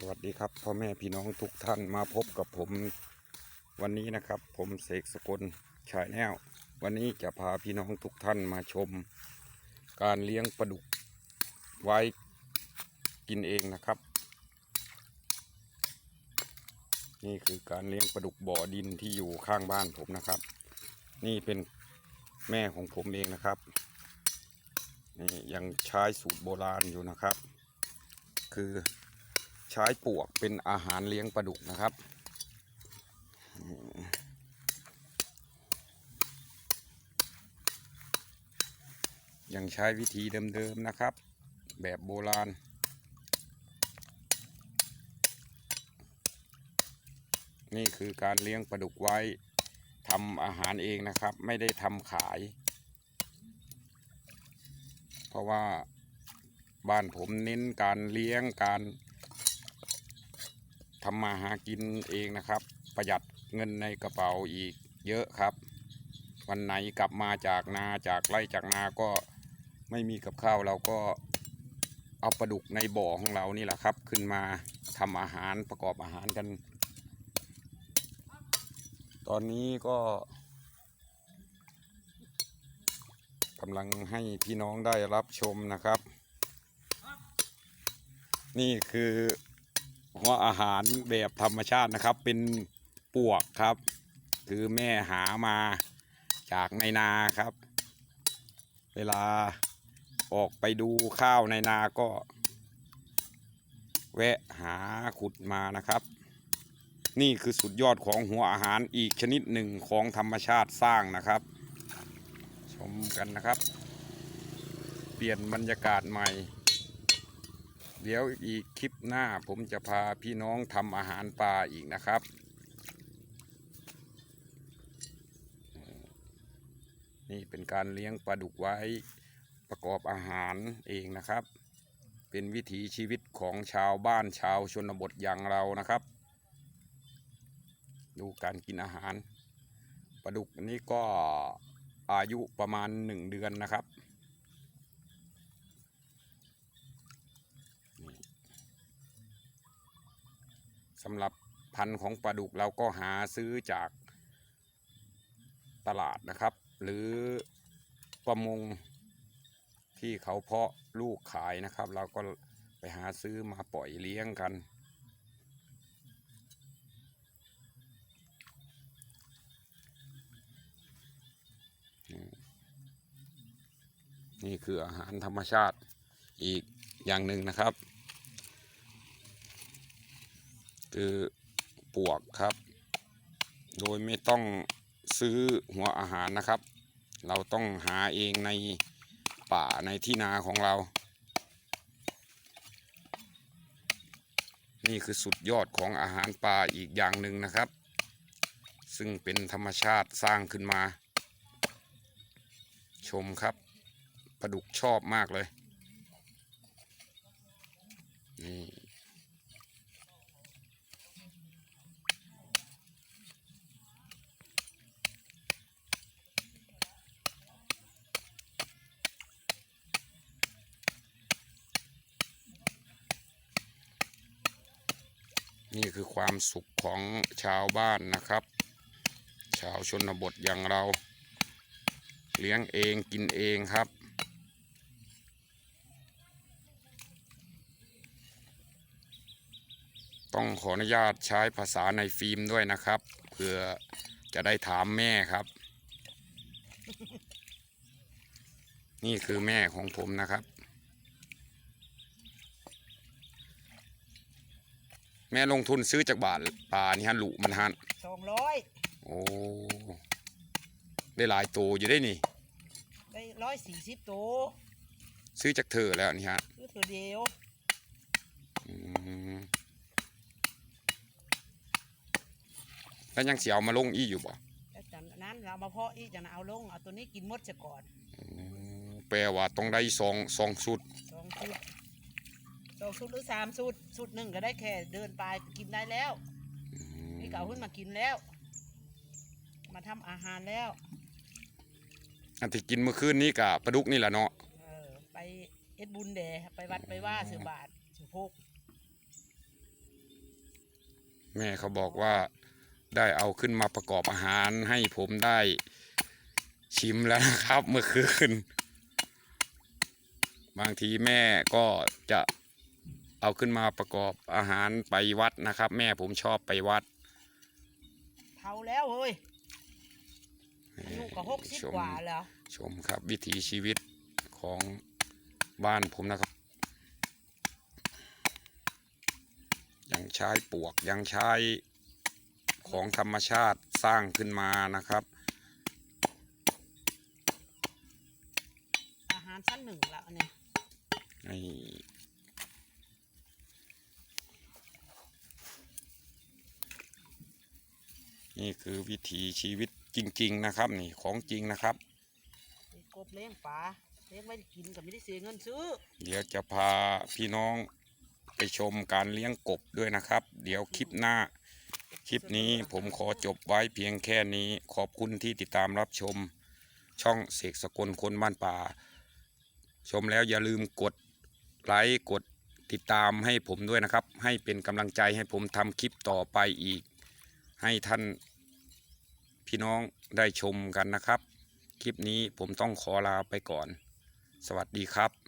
สวัสดีครับพ่อแม่พี่น้องทุกท่านมาพบกับผมวันนี้นะครับ ผมเสกสกลชายแนววันนี้จะพาพี่น้องทุกท่านมาชม การเลี้ยงปลาดุกไว้กินเองนะครับ นี่คือการเลี้ยงปลาดุกบ่อดินที่อยู่ข้างบ้านผมนะครับ นี่เป็นแม่ของผมเองนะครับนี่ยังใช้สูตรโบราณอยู่นะครับ คือ ช้ปวกเป็นอาหารเลี้ยงปลาดุกนะครับ ยังใช้วิธีเดิมๆนะครับ แบบโบราณนี่คือการเลี้ยงปลาดุกไว้ทำอาหารเองนะครับ ไม่ได้ทำขาย เพราะว่าบ้านผมเน้นการเลี้ยงการ ทำมาหากินเองนะครับ ประหยัดเงินในกระเป๋าอีกเยอะครับ วันไหนกลับมาจากนาจากไร่จากนาก็ไม่มีกับข้าวเราก็เอาปลาดุกในบ่อของเรานี่แหละครับ ขึ้นมาทำอาหารประกอบอาหารกัน ตอนนี้ก็กำลังให้พี่น้องได้รับชมนะครับ นี่คือ หัวอาหารแบบธรรมชาตินะครับ เป็นปวกครับ คือแม่หามาจากในนาครับ เวลาออกไปดูข้าวในนาก็ แวะหาขุดมานะครับ นี่คือสุดยอดของหัวอาหารอีกชนิดหนึ่งของธรรมชาติสร้างนะครับ ชมกันนะครับ เปลี่ยนบรรยากาศใหม่ เดี๋ยวอีกคลิปหน้าผมจะพาพี่น้องทำอาหารปลาอีกนะครับ นี่เป็นการเลี้ยงปลาดุกไว้ประกอบอาหารเองนะครับ เป็นวิถีชีวิตของชาวบ้านชาวชนบทอย่างเรานะครับ ดูการกินอาหารปลาดุกนนี้ก็อายุประมาณหนึ่งเดือนนะครับ สำหรับพันธุ์ของปลาดุกเราก็หาซื้อจากตลาดนะครับ หรือประมงที่เขาเพาะลูกขายนะครับ เราก็ไปหาซื้อมาปล่อยเลี้ยงกัน นี่คืออาหารธรรมชาติอีกอย่างหนึ่งนะครับ คือปวกครับ โดยไม่ต้องซื้อหัวอาหารนะครับ เราต้องหาเองในป่าในที่นาของเรา นี่คือสุดยอดของอาหารป่าอีกอย่างหนึ่งนะครับ ซึ่งเป็นธรรมชาติสร้างขึ้นมา ชมครับปลาดุกชอบมากเลยนี่ นี่คือความสุขของชาวบ้านนะครับ ชาวชนบทอย่างเรา เลี้ยงเองกินเองครับ ต้องขออนุญาตใช้ภาษาในฟิล์มด้วยนะครับ เพื่อจะได้ถามแม่ครับ นี่คือแม่ของผมนะครับ แม่ลงทุนซื้อจากบาทป่านี่ฮะหลุมันฮันสองร้อยโอ้ได้หลายตัวอยู่ได้นี่ได้ร้อยสี่สิบตัวซื้อจากเธอแล้วนี่ฮะคือตัวเดียวอืมแล้วยังเสียวมาลงอีอยู่บ่แล้วจากนั้นเรามาเพาะอีกจากนั้นเอาลงเอาตัวนี้กินหมดเสียก่อนอืมแปลว่าต้องได้สองสองชุดสองชุด สองชุดหรือสามชุดชุดหนึ่งก็ได้แค่เดินไปกินได้แล้วอืมนี่เก่าขึ้นมากินแล้ว มาทำอาหารแล้วอันที่กินเมื่อคืนนี้กับปลาดุกนี่แหละเนาะเออไปเอ็ดบุญเดไปวัดไปว่าสือบาทสือพกแม่เขาบอกว่าได้เอาขึ้นมาประกอบอาหารให้ผมได้ชิมแล้วนะครับเมื่อคืน บางทีแม่ก็จะ เอาขึ้นมาประกอบอาหารไปวัดนะครับ แม่ผมชอบไปวัดเท่าแล้วเฮ้ยอายุก็หกสิบชมกว่าแล้ว ชมครับวิถีชีวิตของบ้านผมนะครับ ยังใช้ปวกยังใช้ของธรรมชาติสร้างขึ้นมานะครับ อาหารชั้นหนึ่งแล้วอันนี้ นี่นี่คือวิถีชีวิตจริง ๆ นะครับ นี่ของจริงนะครับมีกบเลี้ยงปลาเลี้ยงไว้กินก็ไม่ได้เสียเงินซื้อ เดี๋ยวจะพาพี่น้องไปชมการเลี้ยงกบด้วยนะครับ เดี๋ยวคลิปหน้า คลิปนี้ผมขอจบไว้เพียงแค่นี้ขอบคุณที่ติดตามรับชม ช่องเสกสกลคนบ้านป่า ชมแล้วอย่าลืมกดไลค์กดติดตามให้ผมด้วยนะครับ ให้เป็นกำลังใจให้ผมทำคลิปต่อไปอีก ให้ท่านพี่น้องได้ชมกันนะครับ คลิปนี้ผมต้องขอลาไปก่อน สวัสดีครับ